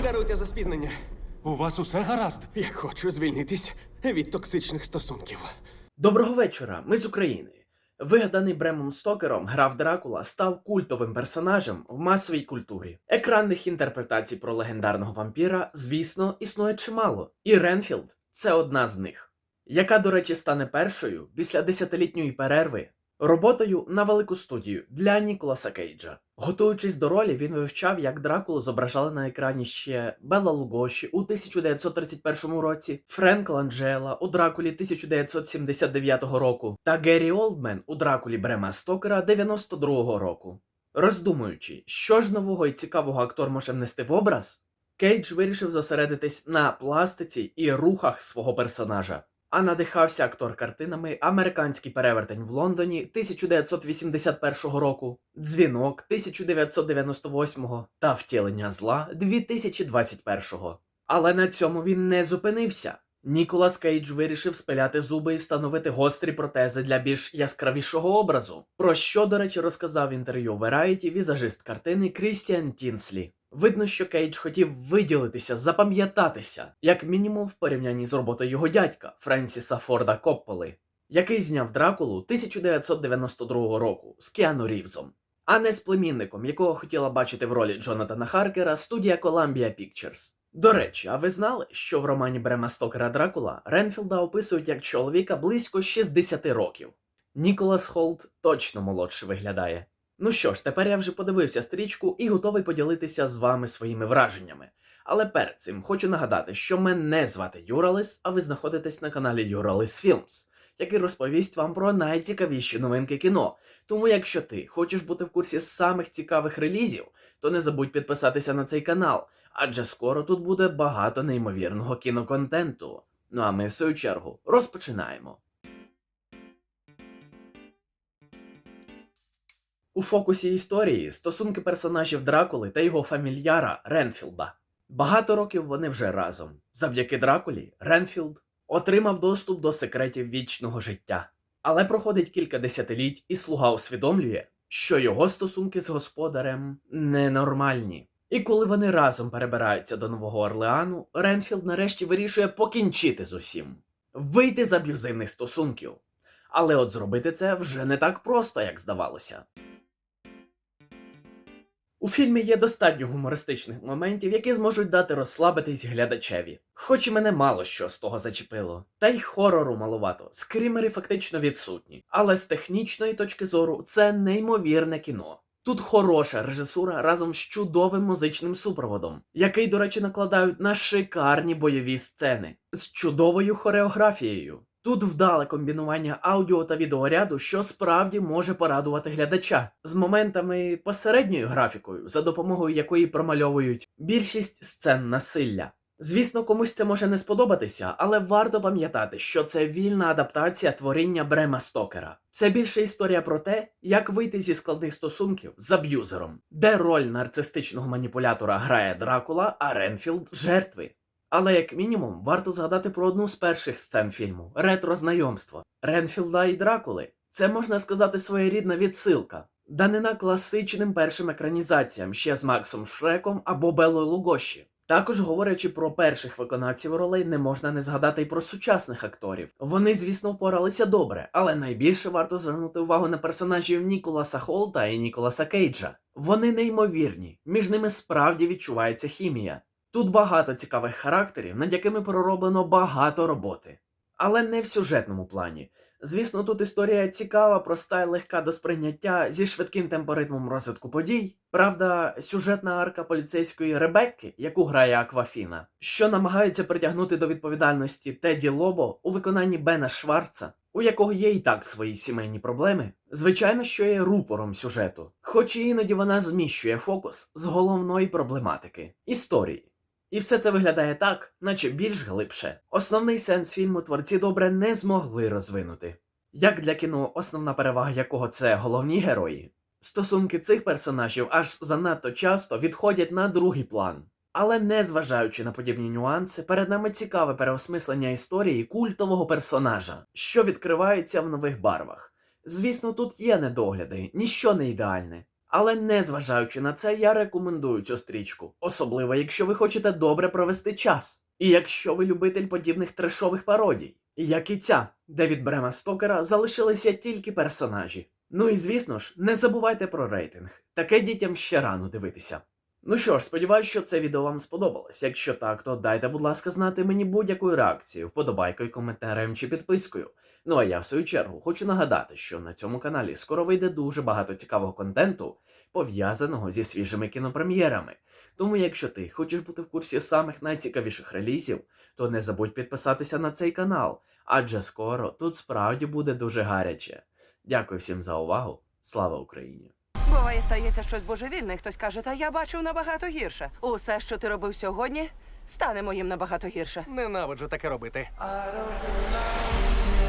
Даруйте за спізнення. У вас усе гаразд? Я хочу звільнитись від токсичних стосунків. Доброго вечора, ми з України. Вигаданий Бремом Стокером граф Дракула став культовим персонажем в масовій культурі. Екранних інтерпретацій про легендарного вампіра, звісно, існує чимало, і Ренфілд це одна з них, яка, до речі, стане першою після десятилітньої перерви роботою на велику студію для Ніколаса Кейджа. Готуючись до ролі, він вивчав, як Дракулу зображали на екрані ще Белла Лугоші у 1931 році, Френк Ланджела у Дракулі 1979 року та Геррі Олдмен у Дракулі Брема Стокера 92 року. Роздумуючи, що ж нового і цікавого актор може внести в образ, Кейдж вирішив зосередитись на пластиці і рухах свого персонажа. А надихався актор картинами Американський перевертень в Лондоні 1981 року, Дзвінок 1998 та Втілення зла 2021. Але на цьому він не зупинився. Ніколас Кейдж вирішив спиляти зуби і встановити гострі протези для більш яскравішого образу, про що, до речі, розказав інтерв'ю Variety візажист картини Крістіан Тінслі. Видно, що Кейдж хотів виділитися, запам'ятатися, як мінімум в порівнянні з роботою його дядька Френсіса Форда Копполи, який зняв Дракулу 1992 року з Кіану Рівзом, а не з племінником, якого хотіла бачити в ролі Джонатана Харкера студія Columbia Pictures. До речі, а ви знали, що в романі Брема Стокера Дракула Ренфілда описують як чоловіка близько 60 років? Ніколас Холт точно молодше виглядає. Ну що ж, тепер я вже подивився стрічку і готовий поділитися з вами своїми враженнями. Але перед цим хочу нагадати, що мене звати Юралис, а ви знаходитесь на каналі Юралис Філмс, який розповість вам про найцікавіші новинки кіно. Тому, якщо ти хочеш бути в курсі самих цікавих релізів, то не забудь підписатися на цей канал, адже скоро тут буде багато неймовірного кіноконтенту. Ну а ми, в свою чергу, розпочинаємо. У фокусі історії стосунки персонажів Дракули та його фамільяра Ренфілда. Багато років вони вже разом. Завдяки Дракулі Ренфілд отримав доступ до секретів вічного життя. Але проходить кілька десятиліть, і слуга усвідомлює, що його стосунки з господарем ненормальні. І коли вони разом перебираються до Нового Орлеану, Ренфілд нарешті вирішує покінчити з усім, вийти з аб'юзивних стосунків. Але от зробити це вже не так просто, як здавалося. У фільмі є достатньо гумористичних моментів, які зможуть дати розслабитись глядачеві. Хоч і мене мало що з того зачепило. Та й хорору маловато, скрімери фактично відсутні. Але з технічної точки зору це неймовірне кіно. Тут хороша режисура разом з чудовим музичним супроводом, який, до речі, накладають на шикарні бойові сцени з чудовою хореографією. Тут вдале комбінування аудіо та відеоряду, що справді може порадувати глядача з моментами посередньою графікою, за допомогою якої промальовують більшість сцен насилля. Звісно, комусь це може не сподобатися, але варто пам'ятати, що це вільна адаптація творіння Брема Стокера. Це більше історія про те, як вийти зі складних стосунків з аб'юзером, де роль нарцистичного маніпулятора грає Дракула, а Ренфілд жертви. Але як мінімум варто згадати про одну з перших сцен фільму ретро знайомство Ренфілда і Дракули. Це можна сказати своєрідна відсилка, данина класичним першим екранізаціям ще з Максом Шреком або Белою Лугоші. Також говорячи про перших виконавців ролей, не можна не згадати й про сучасних акторів. Вони, звісно, впоралися добре, але найбільше варто звернути увагу на персонажів Ніколаса Холта і Ніколаса Кейджа. Вони неймовірні, між ними справді відчувається хімія. Тут багато цікавих характерів, над якими пророблено багато роботи. Але не в сюжетному плані. Звісно, тут історія цікава, проста і легка до сприйняття зі швидким темпоритмом розвитку подій. Правда, сюжетна арка поліцейської Ребекки, яку грає Аквафіна, що намагається притягнути до відповідальності Теді Лобо у виконанні Бена Шварца, у якого є і так свої сімейні проблеми, звичайно, що є рупором сюжету, хоч і іноді вона зміщує фокус з головної проблематики історії. І все це виглядає так, наче більш глибше. Основний сенс фільму творці добре не змогли розвинути. Як для кіно, основна перевага якого це головні герої, стосунки цих персонажів аж занадто часто відходять на другий план. Але не зважаючи на подібні нюанси, перед нами цікаве переосмислення історії культового персонажа, що відкривається в нових барвах. Звісно, тут є недогляди, ніщо не ідеальне. Але незважаючи на це, я рекомендую цю стрічку, особливо якщо ви хочете добре провести час. І якщо ви любитель подібних трешових пародій, як і ця, де від Брема Стокера залишилися тільки персонажі. Ну і звісно ж, не забувайте про рейтинг. Таке дітям ще рано дивитися. Ну що ж, сподіваюсь, що це відео вам сподобалось. Якщо так, то дайте, будь ласка, знати мені будь-якою реакцією, вподобайкою, коментарем чи підпискою. Ну а я, в свою чергу, хочу нагадати, що на цьому каналі скоро вийде дуже багато цікавого контенту, пов'язаного зі свіжими кінопрем'єрами. Тому, якщо ти хочеш бути в курсі самих найцікавіших релізів, то не забудь підписатися на цей канал, адже скоро тут справді буде дуже гаряче. Дякую всім за увагу. Слава Україні! Буває, стається щось божевільне, і хтось каже, та я бачив набагато гірше. Усе, що ти робив сьогодні, стане моїм набагато гірше. Ненавиджу таке робити. I don't